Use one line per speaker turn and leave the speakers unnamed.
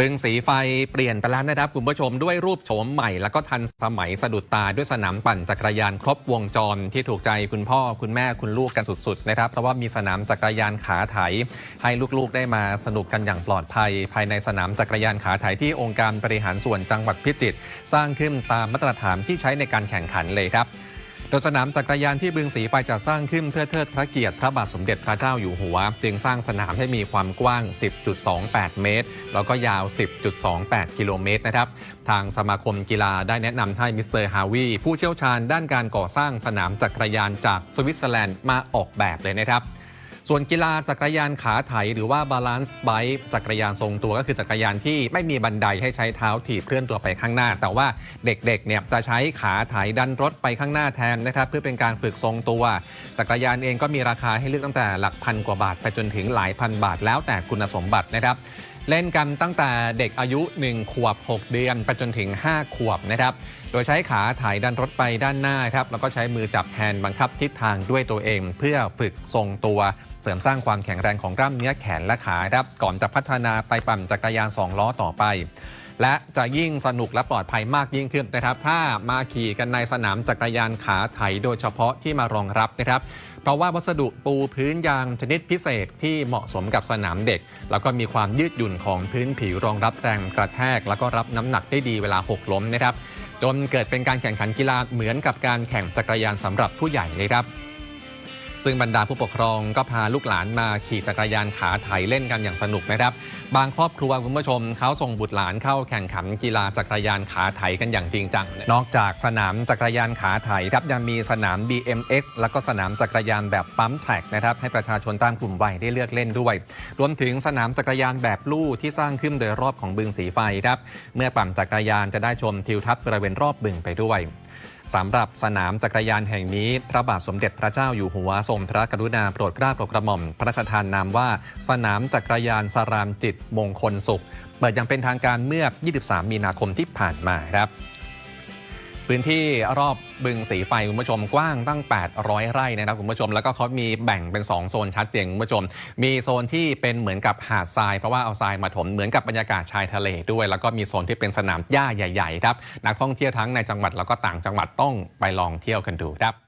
บึงสีไฟเปลี่ยนไปแล้วนะครับคุณผู้ชมด้วยรูปโฉมใหม่ แล้วก็ทันสมัยสะดุดตาด้วยสนามปั่นจักรยานครบวงจรที่ถูกใจคุณพ่อคุณแม่คุณลูกกันสุดๆนะครับเพราะว่ามีสนามจักรยานขาไถ ให้ลูกๆได้มาสนุกกันอย่างปลอดภัย ภายในสนามจักรยานขาไถที่องค์การบริหารส่วนจังหวัดพิจิตรสร้างขึ้นตามมาตรฐานที่ใช้ในการแข่งขันเลยครับ โดยสนามจักรยานที่บึงสีไฟจะสร้างขึ้นเพื่อเทิดพระเกียรติพระบาทสมเด็จพระเจ้าอยู่หัว จึงสร้างสนามให้มีความกว้าง 10.28 เมตร แล้วก็ยาว 10.28 กิโลเมตรนะครับทางสมาคมกีฬาได้แนะนำให้มิสเตอร์ฮาวีผู้เชี่ยวชาญด้านการก่อสร้างสนามจักรยานจากสวิตเซอร์แลนด์มาออกแบบเลยนะครับ ส่วนกีฬาจักรยานขาไถหรือว่าบาลานซ์ไบค์จักรยานทรงตัวก็คือจักรยานที่ไม่มีบันไดให้ใช้เท้าถีบเคลื่อนตัวไปข้างหน้า แต่ว่าเด็กๆเนี่ยจะใช้ขาไถดันรถไปข้างหน้าแทนนะครับเพื่อเป็นการฝึกทรงตัว จักรยานเองก็มีราคาให้เลือกตั้งแต่หลักพันกว่าบาท ไปจนถึงหลายพันบาทแล้วแต่คุณสมบัตินะครับ เล่นกันตั้งแต่เด็กอายุ 1 ขวบ 6 เดือนไปจนถึง 5 ขวบนะครับ โดยใช้ขาถ่ายดันรถไปด้านหน้าครับ แล้วก็ใช้มือจับแฮนด์บังคับทิศทางด้วยตัวเอง เพื่อฝึกทรงตัวเสริมสร้างความแข็งแรงของกล้ามเนื้อแขนและขาครับ ก่อนจะพัฒนาไปปั่นจักรยาน 2 ล้อต่อไป และจะยิ่งสนุกและปลอดภัยมากยิ่งขึ้นนะครับ ถ้ามาขี่กันในสนามจักรยานขาไถโดยเฉพาะที่มารองรับนะครับ เพราะว่าวัสดุปูพื้นยางชนิดพิเศษที่เหมาะสมกับสนามเด็ก แล้วก็มีความยืดหยุ่นของพื้นผิวรองรับแรงกระแทก แล้วก็รับน้ำหนักได้ดีเวลาหกล้มนะครับจนเกิดเป็นการแข่งขันกีฬาเหมือนกับการแข่งจักรยานสำหรับผู้ใหญ่เลยครับ ซึ่งบรรดาผู้ปกครองก็พาลูกหลานมาขี่จักรยานขาไถเล่นกันอย่างสนุกนะครับ บางครอบครัวคุณผู้ชมเขาส่งบุตรหลานเข้าแข่งขันกีฬาจักรยานขาไถกันอย่างจริงจัง นอกจากสนามจักรยานขาไถครับยังมีสนาม BMX แล้วก็สนามจักรยานแบบปั๊มแท็กนะครับให้ประชาชนตามกลุ่มวัยได้เลือกเล่นด้วย รวมถึงสนามจักรยานแบบลู่ที่สร้างขึ้นโดยรอบของบึงสีไฟครับ เมื่อปั่นจักรยานจะได้ชมทิวทัศน์บริเวณรอบบึงไปด้วย สำหรับสนามจักรยานแห่งนี้ พระบาทสมเด็จพระเจ้าอยู่หัวทรงพระกรุณาโปรดเกล้าโปรดกระหม่อม พระราชทานนามว่า สนามจักรยานสรามจิตมงคลสุข เปิดอย่างเป็นทางการเมื่อ 23 มีนาคมที่ผ่านมาครับ พื้นที่รอบบึงสีไฟคุณผู้ชมกว้างตั้ง 800 ไร่นะครับคุณผู้ชมแล้วก็เขามีแบ่งเป็น 2 โซนชัดเจนคุณผู้ชม มีโซนที่เป็นเหมือนกับหาดทรายเพราะว่าเอาทรายมาถมเหมือนกับบรรยากาศชายทะเลด้วย แล้วก็มีโซนที่เป็นสนามหญ้าใหญ่ๆครับนักท่องเที่ยวทั้งในจังหวัดแล้วก็ต่างจังหวัดต้องไปลองเที่ยวกันดูครับ